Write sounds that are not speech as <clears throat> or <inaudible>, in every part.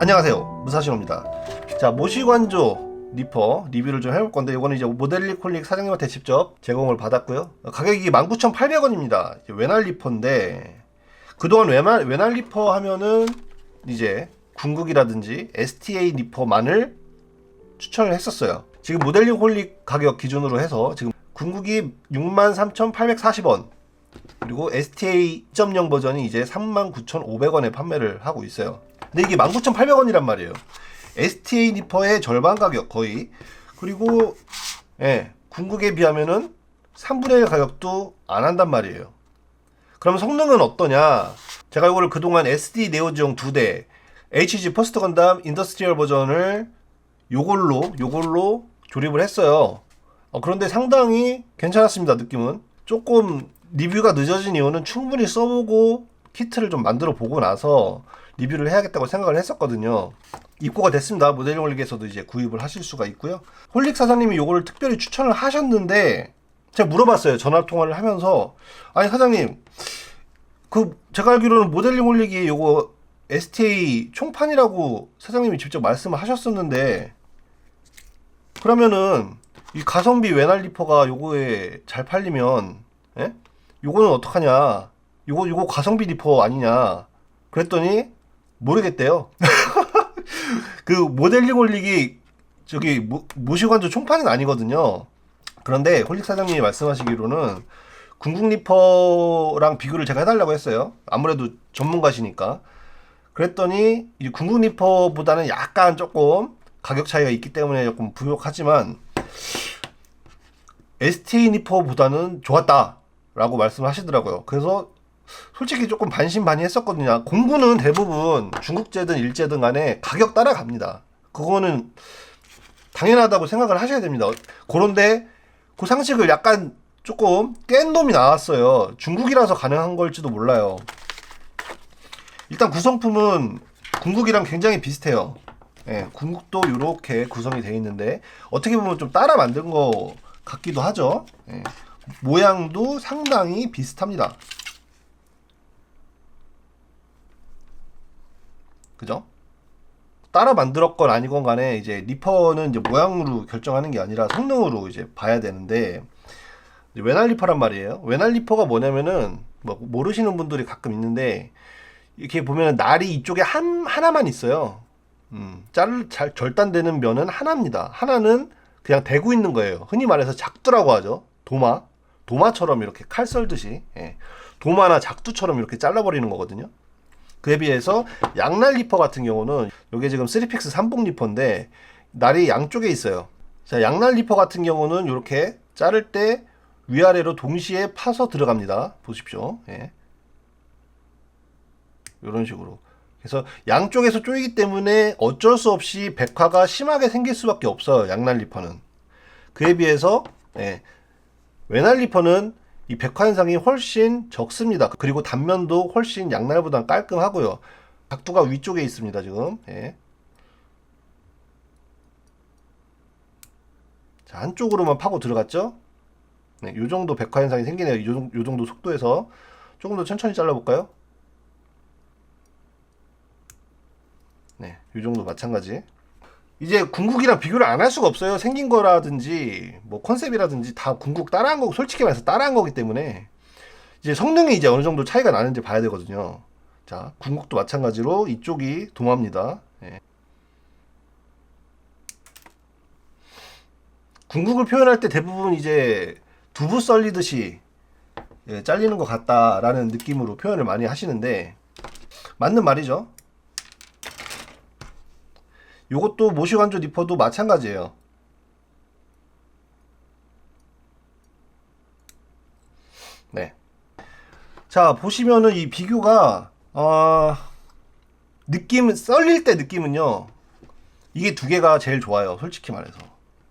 안녕하세요. 무사신호입니다. 자 모시관조 리퍼 리뷰를 좀 해볼 건데 이거는 이제 모델리콜릭 사장님한테 직접 제공을 받았고요. 가격이 19,800원입니다. 외날 리퍼인데 그동안 외날, 외날 리퍼 하면은 이제 궁극이라든지 STA 리퍼만을 추천을 했었어요. 지금 모델리콜릭 가격 기준으로 해서 지금 궁극이 63,840원 그리고 STA 2.0 버전이 이제 39,500원에 판매를 하고 있어요. 근데 이게 19,800원이란 말이에요. STA 니퍼의 절반 가격 거의. 그리고 예, 궁극에 비하면은 3분의 1 가격도 안 한단 말이에요. 그럼 성능은 어떠냐? 제가 이거를 그동안 SD 네오지용 두 대, HG 퍼스트 건담 인더스트리얼 버전을 요걸로 요걸로 조립을 했어요. 어, 그런데 상당히 괜찮았습니다. 느낌은 조금 리뷰가 늦어진 이유는 충분히 써보고 키트를 좀 만들어 보고 나서 리뷰를 해야겠다고 생각을 했었거든요. 입고가 됐습니다. 모델링 홀릭에서도 이제 구입을 하실 수가 있고요. 홀릭 사장님이 요거를 특별히 추천을 하셨는데 제가 물어봤어요. 전화 통화를 하면서 아니 사장님 그 제가 알기로는 모델링 홀릭이 요거 STA 총판이라고 사장님이 직접 말씀을 하셨었는데 그러면은 이 가성비 외날 리퍼가 요거에 잘 팔리면 예? 요거는 어떡하냐 요거 요거 가성비 리퍼 아니냐 그랬더니 모르겠대요. <laughs> 그 모델링 홀릭이 저기 모, 모시관조 총판은 아니거든요. 그런데 홀릭 사장님이 말씀하시기로는 궁극 리퍼랑 비교를 제가 해달라고 했어요. 아무래도 전문가시니까. 그랬더니 이 궁극 리퍼보다는 약간 조금 가격 차이가 있기 때문에 조금 부족하지만 ST 니퍼보다는 좋았다라고 말씀을 하시더라고요. 그래서 솔직히 조금 반신반의했었거든요. 공구는 대부분 중국제든 일제든 간에 가격 따라갑니다. 그거는 당연하다고 생각을 하셔야 됩니다. 그런데 그 상식을 약간 조금 깬 놈이 나왔어요. 중국이라서 가능한 걸지도 몰라요. 일단 구성품은 궁극이랑 굉장히 비슷해요. 예, 궁극도 이렇게 구성이 되어 있는데 어떻게 보면 좀 따라 만든 거 같기도 하죠. 예, 모양도 상당히 비슷합니다. 그죠? 따라 만들었건 아니건 간에 이제 리퍼는 이제 모양으로 결정하는 게 아니라 성능으로 이제 봐야 되는데 외날 리퍼란 말이에요. 외날 리퍼가 뭐냐면은 뭐 모르시는 분들이 가끔 있는데 이렇게 보면 날이 이쪽에 한 하나만 있어요. 음, 짤, 잘, 절단되는 면은 하나입니다. 하나는 그냥 대고 있는 거예요. 흔히 말해서 작두라고 하죠. 도마. 도마처럼 이렇게 칼 썰듯이. 예. 도마나 작두처럼 이렇게 잘라버리는 거거든요. 그에 비해서 양날 리퍼 같은 경우는 이게 지금 3픽스 삼봉 리퍼인데 날이 양쪽에 있어요. 자, 양날 리퍼 같은 경우는 이렇게 자를 때 위아래로 동시에 파서 들어갑니다. 보십시오. 예. 이런 식으로. 그래서 양쪽에서 쪼이기 때문에 어쩔 수 없이 백화가 심하게 생길 수밖에 없어요. 양날 리퍼는. 그에 비해서 예, 외날 리퍼는 이 백화 현상이 훨씬 적습니다. 그리고 단면도 훨씬 양날보다 깔끔하고요. 각도가 위쪽에 있습니다. 지금. 예. 자, 한쪽으로만 파고 들어갔죠? 네, 요 정도 백화 현상이 생기네요. 요, 정- 요 정도 속도에서 조금 더 천천히 잘라볼까요? 네, 이 정도 마찬가지. 이제 궁극이랑 비교를 안 할 수가 없어요. 생긴 거라든지 뭐 컨셉이라든지 다 궁극 따라한 거고 솔직히 말해서 따라한 거기 때문에 이제 성능이 이제 어느 정도 차이가 나는지 봐야 되거든요. 자, 궁극도 마찬가지로 이쪽이 도마입니다. 예. 궁극을 표현할 때 대부분 이제 두부 썰리듯이 예, 잘리는 것 같다라는 느낌으로 표현을 많이 하시는데 맞는 말이죠. 요것도 모시관조 니퍼도 마찬가지예요. 네. 자, 보시면은 이 비교가 어 느낌 썰릴 때 느낌은요. 이게 두 개가 제일 좋아요. 솔직히 말해서.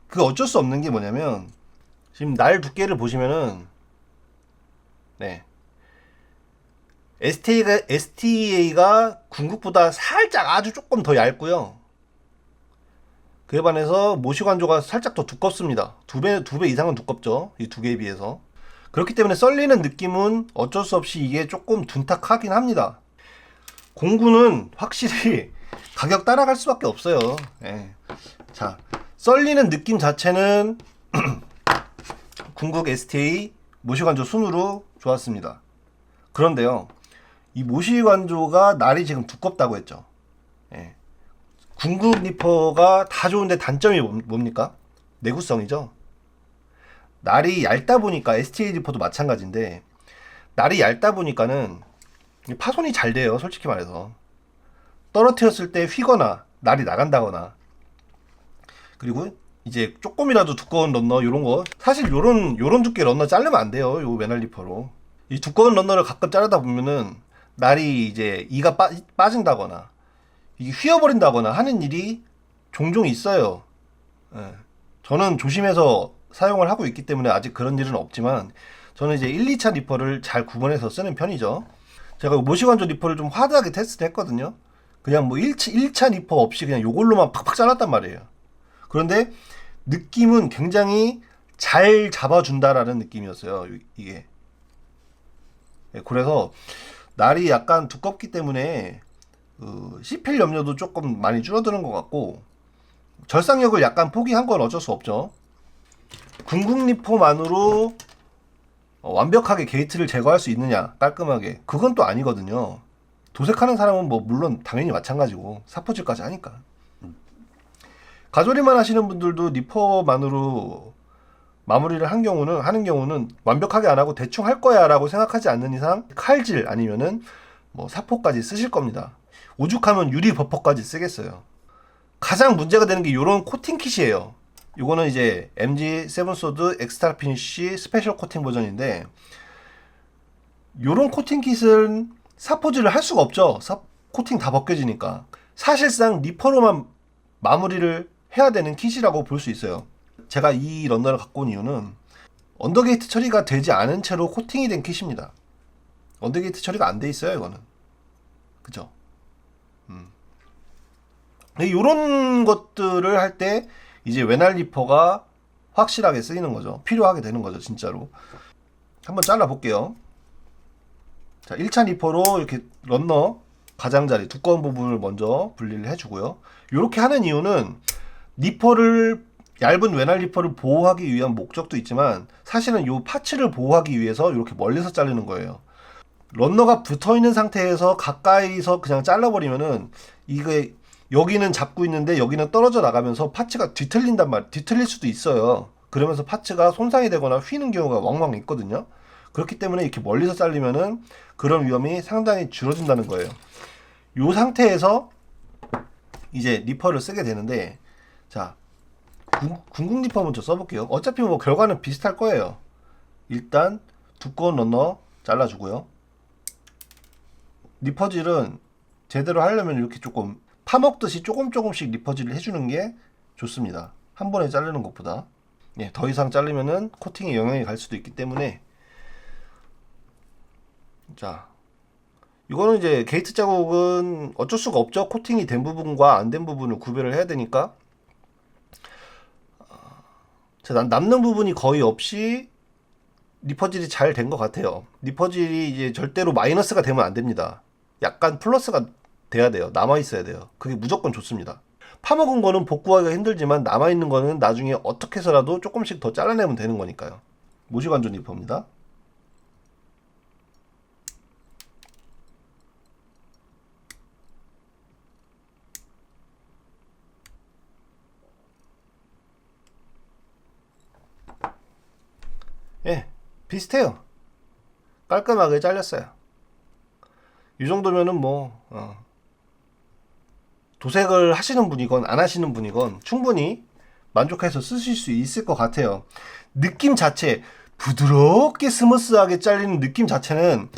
그 어쩔 수 없는 게 뭐냐면 지금 날 두께를 보시면은 네. STA가, STA가 궁극보다 살짝 아주 조금 더 얇고요. 그에 반해서 모시관조가 살짝 더 두껍습니다. 두 배, 두 배 이상은 두껍죠. 이 두 개에 비해서. 그렇기 때문에 썰리는 느낌은 어쩔 수 없이 이게 조금 둔탁하긴 합니다. 공구는 확실히 <laughs> 가격 따라갈 수밖에 없어요. 예. 자, 썰리는 느낌 자체는 <clears throat> 궁극 STA 모시관조 순으로 좋았습니다. 그런데요, 이 모시관조가 날이 지금 두껍다고 했죠. 예. 궁극 리퍼가 다 좋은데 단점이 뭡- 뭡니까? 내구성이죠. 날이 얇다 보니까 STA 리퍼도 마찬가지인데 날이 얇다 보니까는 파손이 잘 돼요. 솔직히 말해서 떨어뜨렸을 때 휘거나 날이 나간다거나 그리고 이제 조금이라도 두꺼운 런너 요런 거 사실 요런 요런 두께 런너 자르면 안 돼요. 요 맨날 리퍼로 이 두꺼운 런너를 가끔 자르다 보면은 날이 이제 이가 빠, 빠진다거나 이게 휘어버린다거나 하는 일이 종종 있어요. 예. 저는 조심해서 사용을 하고 있기 때문에 아직 그런 일은 없지만 저는 이제 1, 2차 리퍼를 잘 구분해서 쓰는 편이죠. 제가 모시관조 리퍼를 좀 화려하게 테스트 했거든요. 그냥 뭐 1차, 1차 리퍼 없이 그냥 요걸로만 팍팍 잘랐단 말이에요. 그런데 느낌은 굉장히 잘 잡아준다라는 느낌이었어요. 이- 이게. 예, 그래서 날이 약간 두껍기 때문에 그 씹힐 염려도 조금 많이 줄어드는 것 같고 절상력을 약간 포기한 건 어쩔 수 없죠. 궁극리포만으로 어, 완벽하게 게이트를 제거할 수 있느냐 깔끔하게 그건 또 아니거든요. 도색하는 사람은 뭐 물론 당연히 마찬가지고 사포질까지 하니까. 가조리만 하시는 분들도 리퍼만으로 마무리를 한 경우는 하는 경우는 완벽하게 안 하고 대충 할 거야라고 생각하지 않는 이상 칼질 아니면은 뭐 사포까지 쓰실 겁니다. 오죽하면 유리 버퍼까지 쓰겠어요. 가장 문제가 되는 게 이런 코팅 킷이에요. 이거는 이제 MG 세븐소드 엑스트라 피니쉬 스페셜 코팅 버전인데 이런 코팅 킷은 사포질을 할 수가 없죠. 사, 코팅 다 벗겨지니까. 사실상 리퍼로만 마무리를 해야 되는 킷이라고 볼 수 있어요. 제가 이 런너를 갖고 온 이유는 언더게이트 처리가 되지 않은 채로 코팅이 된 킷입니다. 언더게이트 처리가 안 돼 있어요, 이거는. 그죠? 이런 것들을 할 때 이제 외날 리퍼가 확실하게 쓰이는 거죠. 필요하게 되는 거죠, 진짜로. 한번 잘라 볼게요. 자, 1차 리퍼로 이렇게 런너 가장자리 두꺼운 부분을 먼저 분리를 해주고요. 이렇게 하는 이유는 리퍼를 얇은 외날 리퍼를 보호하기 위한 목적도 있지만 사실은 이 파츠를 보호하기 위해서 이렇게 멀리서 자르는 거예요. 런너가 붙어 있는 상태에서 가까이서 그냥 잘라버리면은 이게 여기는 잡고 있는데 여기는 떨어져 나가면서 파츠가 뒤틀린단 말, 뒤틀릴 수도 있어요. 그러면서 파츠가 손상이 되거나 휘는 경우가 왕왕 있거든요. 그렇기 때문에 이렇게 멀리서 잘리면은 그런 위험이 상당히 줄어든다는 거예요. 이 상태에서 이제 리퍼를 쓰게 되는데 자 궁- 궁극 리퍼 먼저 써볼게요. 어차피 뭐 결과는 비슷할 거예요. 일단 두꺼운 런너 잘라주고요. 리퍼질은 제대로 하려면 이렇게 조금 파먹듯이 조금 조금씩 리퍼질을 해주는 게 좋습니다. 한 번에 자르는 것보다. 예, 더 이상 자르면은 코팅에 영향이 갈 수도 있기 때문에 자 이거는 이제 게이트 자국은 어쩔 수가 없죠. 코팅이 된 부분과 안 된 부분을 구별을 해야 되니까 자, 남- 남는 부분이 거의 없이 리퍼질이 잘 된 것 같아요. 리퍼질이 이제 절대로 마이너스가 되면 안 됩니다. 약간 플러스가 돼야 돼요. 남아 있어야 돼요. 그게 무조건 좋습니다. 파먹은 거는 복구하기가 힘들지만 남아 있는 거는 나중에 어떻게 해서라도 조금씩 더 잘라내면 되는 거니까요. 모시관전 리퍼입니다. 예, 비슷해요. 깔끔하게 잘렸어요. 이 정도면은 뭐 어, 도색을 하시는 분이건 안 하시는 분이건 충분히 만족해서 쓰실 수 있을 것 같아요. 느낌 자체 부드럽게 스무스하게 잘리는 느낌 자체는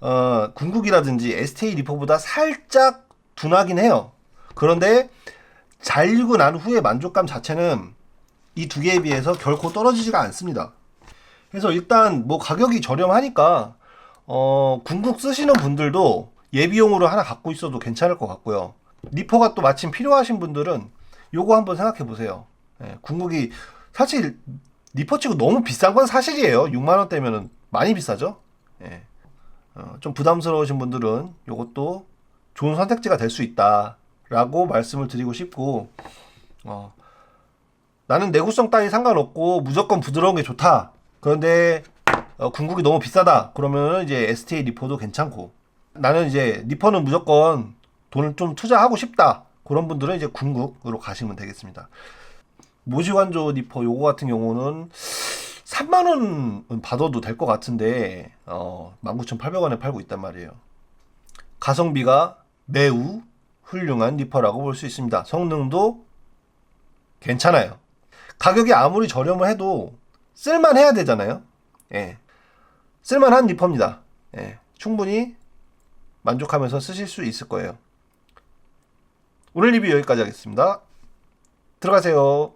어, 궁극이라든지 STA 리퍼보다 살짝 둔하긴 해요. 그런데 잘리고 난 후의 만족감 자체는 이 두 개에 비해서 결코 떨어지지가 않습니다. 그래서 일단 뭐 가격이 저렴하니까 어, 궁극 쓰시는 분들도 예비용으로 하나 갖고 있어도 괜찮을 것 같고요. 리퍼가 또 마침 필요하신 분들은 요거 한번 생각해 보세요. 예, 궁극이 사실 리퍼치고 너무 비싼 건 사실이에요. 6만 원대면은 많이 비싸죠. 예. 어, 좀 부담스러우신 분들은 요것도 좋은 선택지가 될 수 있다. 라고 말씀을 드리고 싶고 어, 나는 내구성 따위 상관없고 무조건 부드러운 게 좋다. 그런데 어, 궁극이 너무 비싸다. 그러면 이제 STA 리퍼도 괜찮고 나는 이제 리퍼는 무조건 돈을 좀 투자하고 싶다. 그런 분들은 이제 궁극으로 가시면 되겠습니다. 모시관조 리퍼 요거 같은 경우는 3만 원은 받아도 될 것 같은데 어, 19,800원에 팔고 있단 말이에요. 가성비가 매우 훌륭한 리퍼라고 볼 수 있습니다. 성능도 괜찮아요. 가격이 아무리 저렴을 해도 쓸만해야 되잖아요. 예. 쓸만한 리퍼입니다. 예. 충분히 만족하면서 쓰실 수 있을 거예요. 오늘 리뷰 여기까지 하겠습니다. 들어가세요.